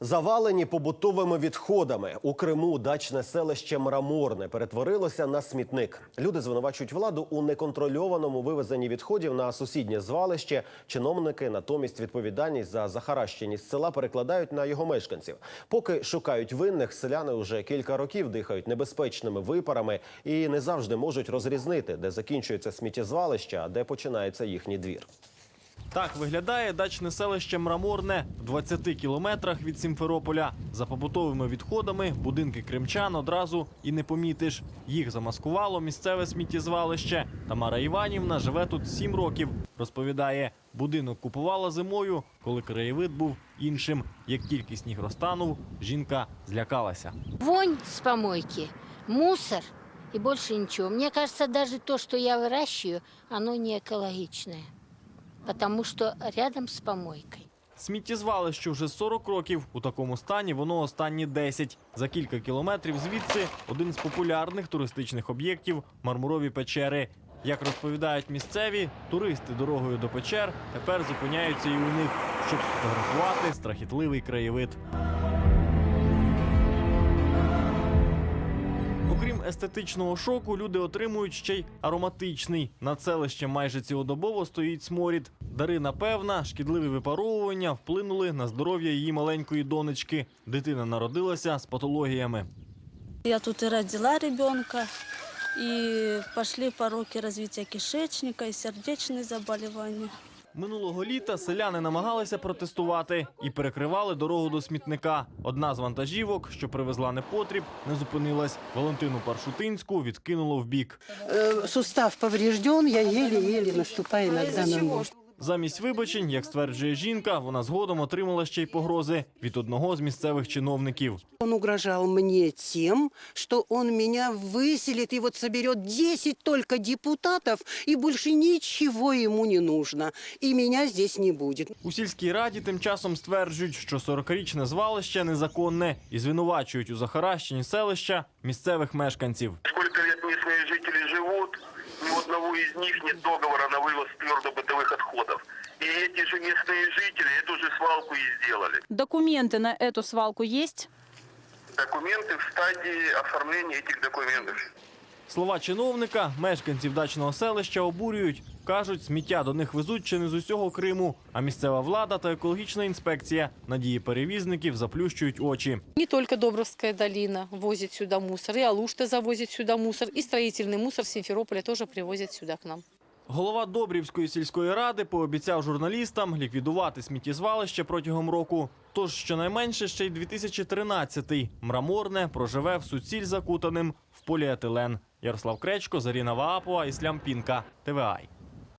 Завалені побутовими відходами у Криму дачне селище Мраморне перетворилося на смітник. Люди звинувачують владу у неконтрольованому вивезенні відходів на сусіднє звалище. Чиновники натомість відповідальність за захаращеність села перекладають на його мешканців. Поки шукають винних, селяни вже кілька років дихають небезпечними випарами і не завжди можуть розрізнити, де закінчується сміттєзвалище, а де починається їхній двір. Так виглядає дачне селище Мраморне в 20 кілометрах від Сімферополя. За побутовими відходами будинки кримчан одразу і не помітиш. Їх замаскувало місцеве сміттєзвалище. Тамара Іванівна живе тут 7 років. Розповідає, будинок купувала зимою, коли краєвид був іншим. Як тільки сніг розтанув, жінка злякалася. Вонь с помойки, мусор и больше ничего. Мне кажется, даже то, что я выращиваю, оно не экологичное, потому що рядом з помойкою. Сміттєзвалище вже 40 років. У такому стані воно останні 10. За кілька кілометрів звідси один з популярних туристичних об'єктів мармурові печери. Як розповідають місцеві, туристи дорогою до печер тепер зупиняються і у них, щоб сфотографувати страхітливий краєвид. Естетичного шоку, люди отримують ще й ароматичний. Над селищем майже цілодобово стоїть сморід. Дарина певна, шкідливі випаровування вплинули на здоров'я її маленької донечки. Дитина народилася з патологіями. Я тут и родила ребенка, и пошли пороки развития кишечника и сердечные заболевания. Минулого літа селяни намагалися протестувати і перекривали дорогу до смітника. Одна з вантажівок, що привезла непотріб, не зупинилась. Валентину Паршутинську відкинуло вбік. бік. сустав поврежден, я єлі-єлі наступаю іноді на ногу. Замість вибачень, як стверджує жінка, вона згодом отримала ще й погрози від одного з місцевих чиновників. Он угрожал мне тем, что он меня выселит и вот соберет 10 только депутатов, и больше ничего ему не нужно. И меня здесь не будет. У сільській раді тим часом стверджують, що 40-річне звалище незаконне і звинувачують у захаращенні селища місцевих мешканців. Из них нет договора на вывоз твердобытовых отходов. И эти же местные жители эту же свалку и сделали. Документы на эту свалку есть? Документы в стадии оформления этих документов. Слова чиновника мешканців дачного селища обурюють. Кажуть, сміття до них везуть чи не з усього Криму, а місцева влада та екологічна інспекція надії перевізників заплющують очі. Не только Добровська долина возить сюди мусор, і Алушта завозит сюди мусор, і строїтельний мусор с теж привозять сюди к нам. Голова Добрівської сільської ради пообіцяв журналістам ліквідувати сміттєзвалище протягом року. Тож щонайменше ще й 2013-й мраморне проживе в суціль закутаним в поліетилен. Ярослав Кречко, Заріна Ваапова, Іслям Пінка, ТВАЙ.